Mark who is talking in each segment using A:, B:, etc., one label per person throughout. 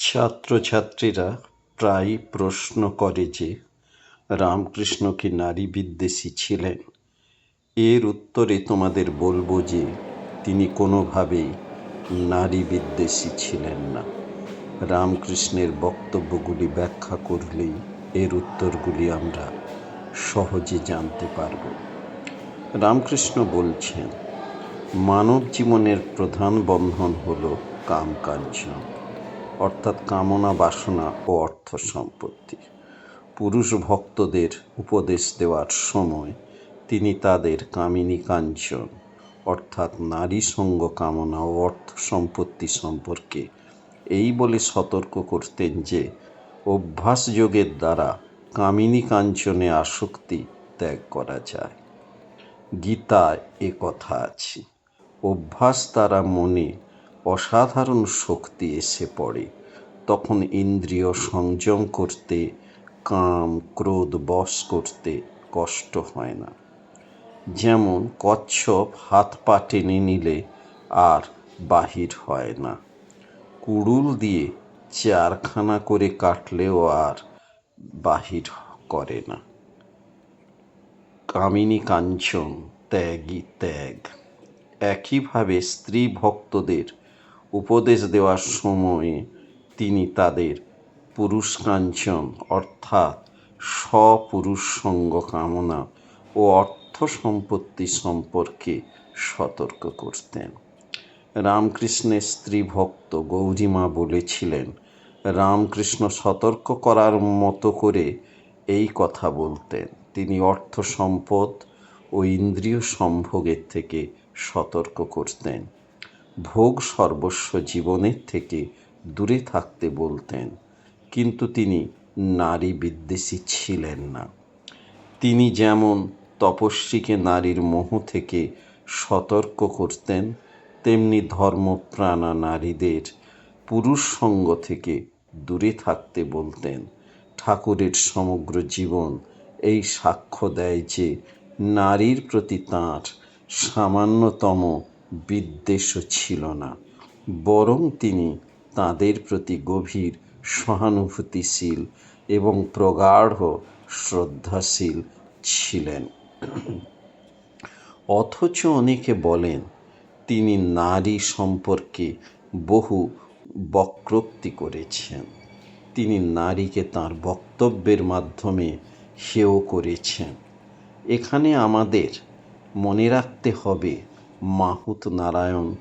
A: ছাত্রছাত্রীরা প্রায়ই প্রশ্ন করে যে, রামকৃষ্ণ কি নারী বিদ্বেষী ছিলেন? এর উত্তরে তোমাদের বলব যে, তিনি কোনোভাবেই নারী বিদ্বেষী ছিলেন না। রামকৃষ্ণের বক্তব্যগুলি ব্যাখ্যা করলেই এর উত্তরগুলি আমরা সহজে জানতে পারব। রামকৃষ্ণ বলছেন, মানব জীবনের প্রধান বন্ধন হল কামকাঞ্চন অর্থাৎ কামনা, বাসনা ও অর্থ সম্পত্তি। পুরুষ ভক্তদের উপদেশ দেওয়ার সময় তিনি তাদের কামিনী কাঞ্চন, অর্থাৎ নারী সঙ্গ কামনা ও অর্থ সম্পত্তি সম্পর্কে এই বলে সতর্ক করতেন যে, অভ্যাস যোগের দ্বারা কামিনী কাঞ্চনে আসক্তি ত্যাগ করা যায়। গীতায় এ কথা আছে। অভ্যাস দ্বারা মনে অসাধারণ শক্তি এসে পড়ে। তখন ইন্দ্রিয় সংযম করতে, কাম, ক্রোধ বশ করতে কষ্ট হয় না। যেমন কচ্ছপ হাত পা টেনে নিলে আর বাহির হয় না। কুড়ুল দিয়ে চারখানা করে কাটলেও আর বাহির করে না। কামিনী কাঞ্চন ত্যাগই ত্যাগ। একইভাবে স্ত্রী ভক্তদের উপদেশ দেওয়ার সময়ে তিনি তাদের পুরুষ কাঞ্চন অর্থাৎ স্বপুরুষ সঙ্গ কামনা ও অর্থ সম্পত্তি সম্পর্কে সতর্ক করতেন। রামকৃষ্ণের স্ত্রী ভক্ত গৌরীমা বলেছিলেন, রামকৃষ্ণ সতর্ক করার মতো করে এই কথা বলতেন। তিনি অর্থ সম্পদ ও ইন্দ্রিয় সম্ভোগের থেকে সতর্ক করতেন। ভোগ সর্বস্ব জীবনের থেকে দূরে থাকতে বলতেন, কিন্তু তিনি নারী বিদ্বেষী ছিলেন না। তিনি যেমন তপস্বীকে নারীর মোহ থেকে সতর্ক করতেন, তেমনি ধর্মপ্রাণা নারীদের পুরুষ সঙ্গ থেকে দূরে থাকতে বলতেন। ঠাকুরের সমগ্র জীবন এই সাক্ষ্য দেয় যে, নারীর প্রতি তাঁর সামান্যতম বিদ্বেষও ছিল না, বরং তিনি তাদের প্রতি গভীর সহানুভূতিশীল এবং প্রগাঢ় শ্রদ্ধাশীল ছিলেন। অথচ অনেকে বলেন, তিনি নারী সম্পর্কে বহু বক্রোক্তি করেছেন। তিনি নারীকে তার বক্তব্যের মাধ্যমে হেয় করেছেন। এখানে আমাদের মনে রাখতে হবে মাহুত নারায়ণ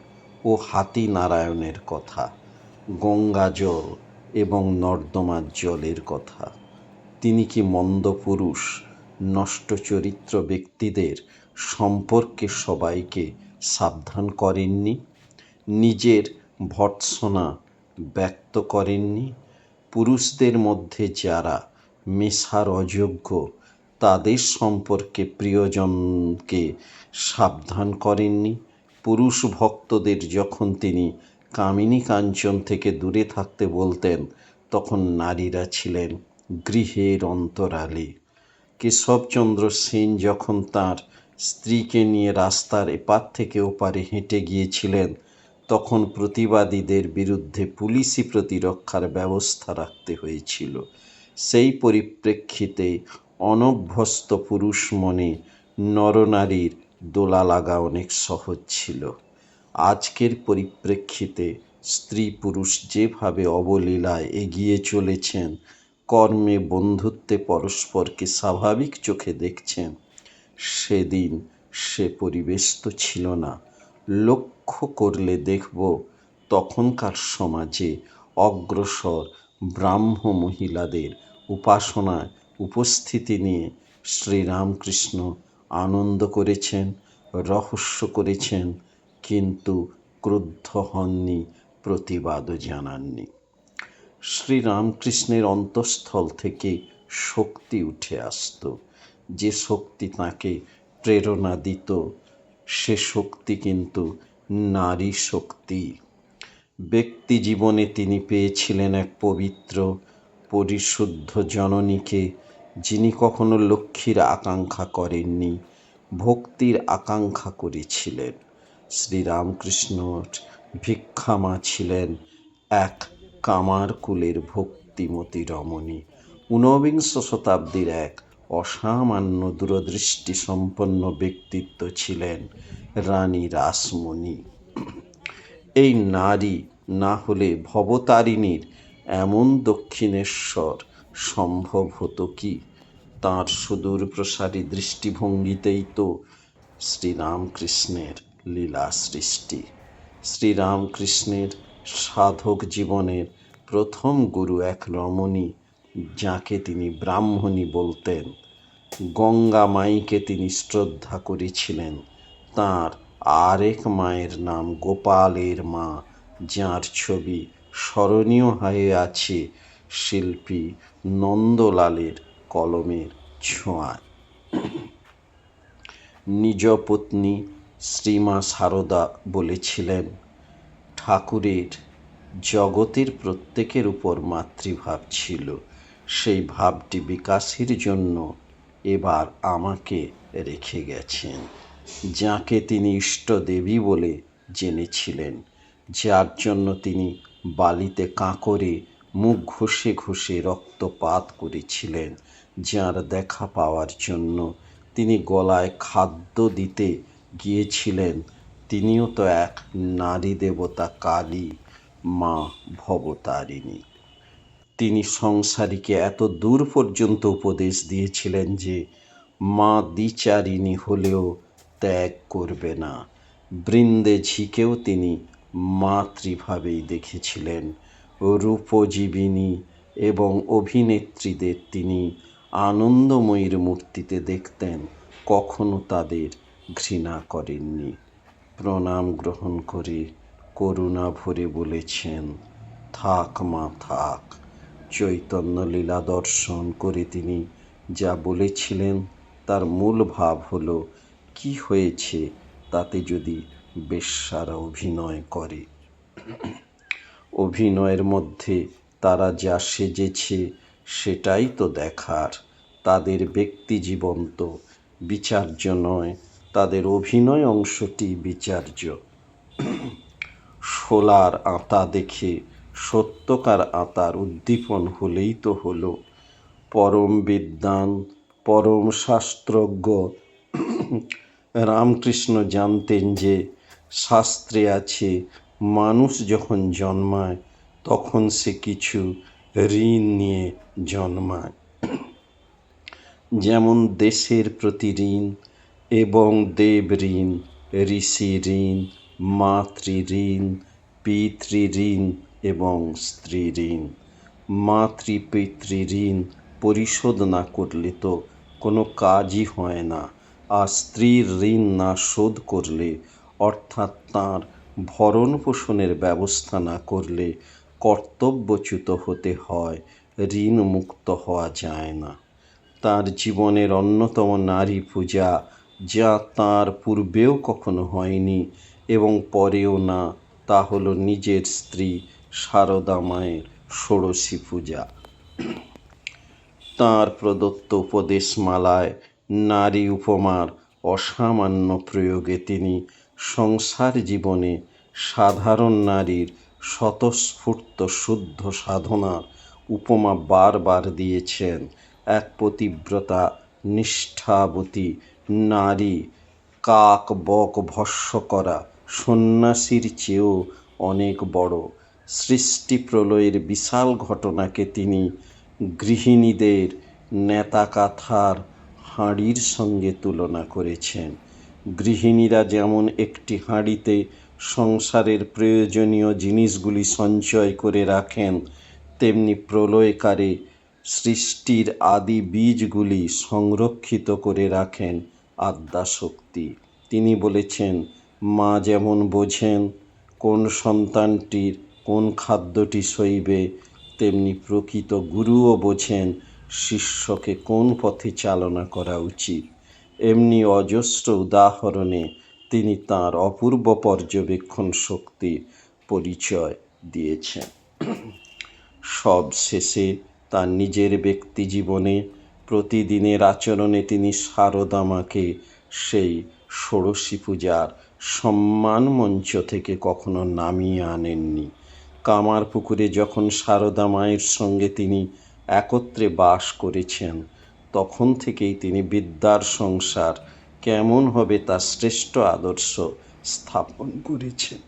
A: ও হাতি নারায়ণের কথা, গঙ্গা জল এবং নর্দমার জলের কথা। তিনি কি মন্দ পুরুষ, নষ্ট চরিত্র ব্যক্তিদের সম্পর্কে সবাইকে সাবধান করেননি? নিজের ভর্ৎসনা ব্যক্ত করেননি? পুরুষদের মধ্যে যারা মেশার অযোগ্য তাদের সম্পর্কে প্রিয়জনকে সাবধান করেননি। পুরুষ ভক্তদের যখন তিনি কামিনী কাঞ্চন থেকে দূরে থাকতে বলতেন, তখন নারীরা ছিলেন গৃহের অন্তরালে। কেশবচন্দ্র সেন যখন তার স্ত্রীকে নিয়ে রাস্তার এপার থেকে ওপারে হেঁটে গিয়েছিলেন, তখন প্রতিবাদীদের বিরুদ্ধে পুলিশি প্রতিরক্ষার ব্যবস্থা রাখতে হয়েছিল। সেই পরিপ্রেক্ষিতে অনভ্যস্ত পুরুষ মনে নরনারীর দোলা লাগা অনেক সহজ ছিল। আজকের পরিপ্রেক্ষিতে স্ত্রী পুরুষ যেভাবে অবলীলায় এগিয়ে চলেছেন, কর্মে বন্ধুত্বে পরস্পরকে স্বাভাবিক চোখে দেখছেন, সেদিন সে পরিবেশ তো ছিল না। লক্ষ্য করলে দেখব তখনকার সমাজে অগ্রসর ব্রাহ্ম মহিলাদের উপাসনায় উপস্থিতি নিয়ে শ্রীরামকৃষ্ণ আনন্দ করেছেন, রহস্য করেছেন, কিন্তু ক্রুদ্ধ হননি প্রতিবাদও জানাননি। শ্রীরামকৃষ্ণের অন্তঃস্থল থেকে শক্তি উঠে আসত। যে শক্তি তাকে প্রেরণা দিত, সে শক্তি কিন্তু নারী শক্তি। ব্যক্তি জীবনে তিনি পেয়েছিলেন এক পবিত্র, পরিশুদ্ধ জননীকে যিনি কখনো লক্ষ্মীর আকাঙ্ক্ষা করেননি, ভক্তির আকাঙ্ক্ষা করেছিলেন। শ্রীরামকৃষ্ণ ভিক্ষামা ছিলেন এক কামার কুলের ভক্তিমতী রমণী। ঊনবিংশ শতাব্দীর এক অসামান্য দূরদৃষ্টি সম্পন্ন ব্যক্তিত্ব ছিলেন রানী রাসমণি। এই নারী না হলে ভবতারিণীর এমন দক্ষিণেশ্বর সম্ভব হতো কি? তাঁর সুদূর প্রসারী দৃষ্টিভঙ্গিতেই তো শ্রীরামকৃষ্ণের লীলা সৃষ্টি। শ্রীরামকৃষ্ণের সাধক জীবনের প্রথম গুরু এক রমণী যাকে তিনি ব্রাহ্মণী বলতেন। গঙ্গা মাইকে তিনি শ্রদ্ধা করেছিলেন। তাঁর আরেক মায়ের নাম গোপালের মা, যার ছবি স্মরণীয় হয়ে আছে শিল্পী নন্দলালের কলমের ছোঁয়ায়। নিজ পত্নী শ্রীমা সারদা বলেছিলেন, ঠাকুরের জগতের প্রত্যেকের উপর মাতৃভাব ছিল। সেই ভাবটি বিকাশের জন্য এবার আমাকে রেখে গেছেন, যাকে তিনি ইষ্টদেবী বলে জেনেছিলেন। যার জন্য তিনি বালিতে কাঁকরে মুখ ঘষে ঘষে রক্তপাত করেছিলেন। যার দেখা পাওয়ার জন্য তিনি গলায় খাদ্য দিতে গিয়েছিলেন, তিনিও তো এক নারী দেবতা কালী, মা ভবতারিণী। তিনি সংসারীকে এত দূর পর্যন্ত উপদেশ দিয়েছিলেন যে মা দ্বিচারিণী হলেও ত্যাগ করবে না। বৃন্দে ঝিকেও তিনি মাতৃভাবেই দেখেছিলেন। রূপজীবিনী এবং অভিনেত্রীদের তিনি আনন্দময়ীর মূর্তিতে দেখতেন, কখনো তাদের ঘৃণা করেননি। প্রণাম গ্রহণ করে করুণা ভরে বলেছেন, থাক মা, থাক। চৈতন্য লীলা দর্শন করে তিনি যা বলেছিলেন, তার মূল ভাব হলো, কি হয়েছে তাতে যদি বেশ্যারা অভিনয় করে? অভিনয়ের মধ্যে তারা যা সেজেছে সেটাই তো দেখার। তাদের ব্যক্তি জীবন তো বিচার্য নয়, তাদের অভিনয় অংশটি বিচার্য। শোলার আতা দেখে সত্যকার আতার উদ্দীপন হলেই তো হলো। পরম বিদ্যান পরম শাস্ত্রজ্ঞ রামকৃষ্ণ জানতেন যে শাস্ত্রে আছে, মানুষ যখন জন্মায়, তখন সে কিছু ঋণ নিয়ে জন্মায়। যেমন দেশের প্রতি ঋণ এবং দেব ঋণ, ঋষি ঋণ, মাতৃ ঋণ, পিতৃ ঋণ এবং স্ত্রী ঋণ। মাতৃ পিতৃ ঋণ পরিশোধ না করলে তো কোনো কাজই হয় না। আর স্ত্রীর ঋণ না শোধ করলে, অর্থাৎ তাঁর ভরণ পোষণের ব্যবস্থা না করলে কর্তব্যচ্যুত হতে হয় ঋণ মুক্ত হওয়া যায় না। তার জীবনের অন্যতম নারী পূজা, যা তার পূর্বেও কখনো হয়নি এবং পরেও না, তা হলো নিজের স্ত্রী সারদা মায়ের ষোড়শী পূজা। তাঁর প্রদত্ত উপদেশমালায় নারী উপমার অসামান্য প্রয়োগে তিনি সংসার জীবনে সাধারণ নারীর স্বতঃস্ফূর্ত শুদ্ধ সাধনার উপমা বারবার দিয়েছেন। এক পতিব্রতা নিষ্ঠাবতী নারী কাক বক ভস্য করা সন্ন্যাসীর চেয়েও অনেক বড়। সৃষ্টি প্রলয়ের বিশাল ঘটনাকে তিনি গৃহিণীদের নেতা নেতাকাথার হাঁড়ির সঙ্গে তুলনা করেছেন। গৃহিণীরা যেমন একটি হাঁড়িতে সংসারের প্রয়োজনীয় জিনিসগুলি সঞ্চয় করে রাখেন, তেমনি প্রলয়কারে সৃষ্টির আদি বীজগুলি সংরক্ষিত করে রাখেন আদ্যাশক্তি। তিনি বলেছেন, মা যেমন বোঝেন কোন সন্তানটির কোন খাদ্যটি সইবে, তেমনি প্রকৃত গুরুও বোঝেন শিষ্যকে কোন পথে চালনা করা উচিত। এমনি অজস্র উদাহরণে তিনি তার অপূর্ব পর্যবেক্ষণ শক্তির পরিচয় দিয়েছেন। সব শেষে তার নিজের ব্যক্তি জীবনে প্রতিদিনের আচরণে তিনি সারদামাকে সেই ষোড়শী পূজার সম্মান মঞ্চ থেকে কখনো নামিয়ে আনেননি। কামারপুকুরে যখন সারদা মায়ের সঙ্গে তিনি একত্রে বাস করেছেন, তখন থেকেই তিনি বিদ্যার সংসার কেমন হবে তার শ্রেষ্ঠ আদর্শ স্থাপন করেছেন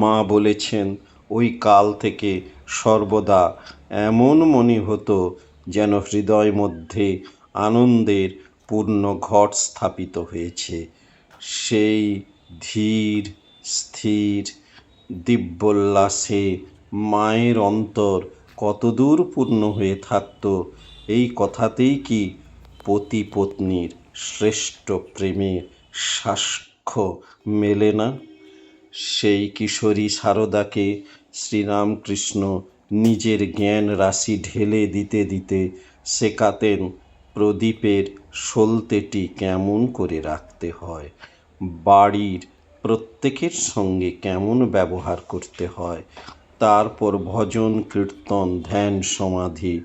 A: মা বলেছেন, ওই কাল থেকে সর্বদা এমন মনে হতো যেন হৃদয় মধ্যে আনন্দের পূর্ণ ঘট স্থাপিত হয়েছে। সেই ধীর, স্থির, দিব্যোল্লাসে মায়ের অন্তর কতদূর পূর্ণ হয়ে থাকত, এই কথাতেই কি পতি পত্নীর শ্রেষ্ঠ প্রেমের সাক্ষ্য মেলে না। সেই কিশোরী সারদাকে শ্রীরামকৃষ্ণ নিজের জ্ঞান রাশি ঢেলে দিতে দিতে শেখাতেন, প্রদীপের সলতেটি কেমন করে রাখতে হয়, বাড়ির প্রত্যেকের সঙ্গে কেমন ব্যবহার করতে হয়, তারপর ভজন, কীর্তন, ধ্যান, সমাধি,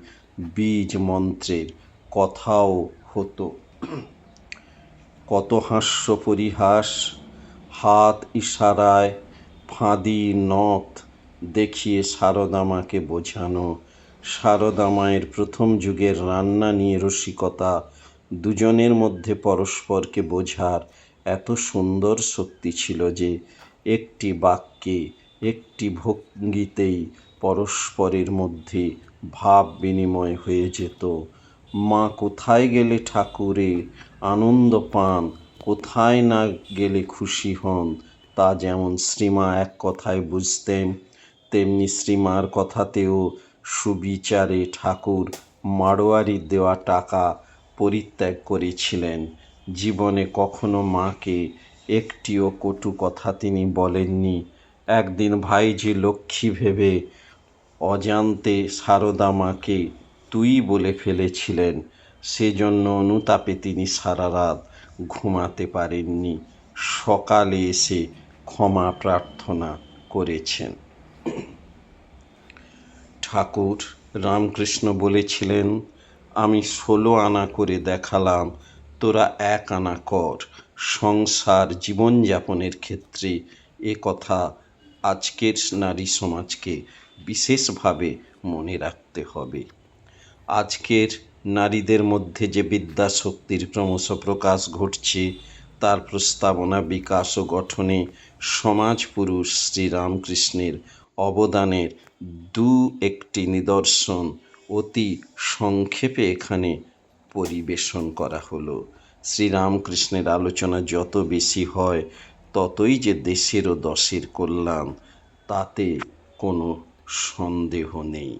A: বীজ মন্ত্রের কথাও হতো। কত হাস্য পরিহাস, হাত ইশারায় ফাঁদি নথ দেখিয়ে সারদা মাকে বোঝানো। সারদা মায়ের প্রথম যুগের রান্না নিয়ে রসিকতা দুজনের মধ্যে পরস্পরকে বোঝার এত সুন্দর শক্তি ছিল যে একটি বাক্যে, একটি ভঙ্গিতেই পরস্পরের মধ্যে ভাব বিনিময় হয়ে যেত। মা কোথায় গেলে ঠাকুরে? আনন্দ পান, কোথায় না গেলে খুশি হন? তা যেমন শ্রীমা এক কথায় বুঝতেন, তেমনি শ্রীমার কথাতেও সুবিচারে ঠাকুর মাড়োয়ারির দেওয়া টাকা পরিত্যাগ করেছিলেন। জীবনে কখনো মাকে একটিও কটু কথা তিনি বলেননি। একদিন ভাইজি লক্ষ্মী ভেবে অজান্তে সারদা মাকে তুই বলে ফেলেছিলেন, সেজন্য অনুতাপে তিনি সারা রাত ঘুমাতে পারেননি। সকালে এসে ক্ষমা প্রার্থনা করেছেন। ঠাকুর, রামকৃষ্ণ বলেছিলেন, আমি ষোলো আনা করে দেখালাম, তোরা এক আনা কর। সংসার জীবনযাপনের ক্ষেত্রে এ কথা আজকের নারী সমাজকে বিশেষভাবে মনে রাখতে হবে। আজকের নারীদের মধ্যে যে বিদ্যা শক্তির ক্রমশ প্রকাশ ঘটছে, তার প্রস্তাবনা, বিকাশ ও গঠনে সমাজ পুরুষ শ্রীরামকৃষ্ণের অবদানের দু একটি নিদর্শন অতি সংক্ষেপে এখানে পরিবেশন করা হলো। শ্রীরামকৃষ্ণের আলোচনা যত বেশি হয়, ততই যে দেশের ও দশের কল্যাণ, তাতে কোনো সন্দেহ নেই।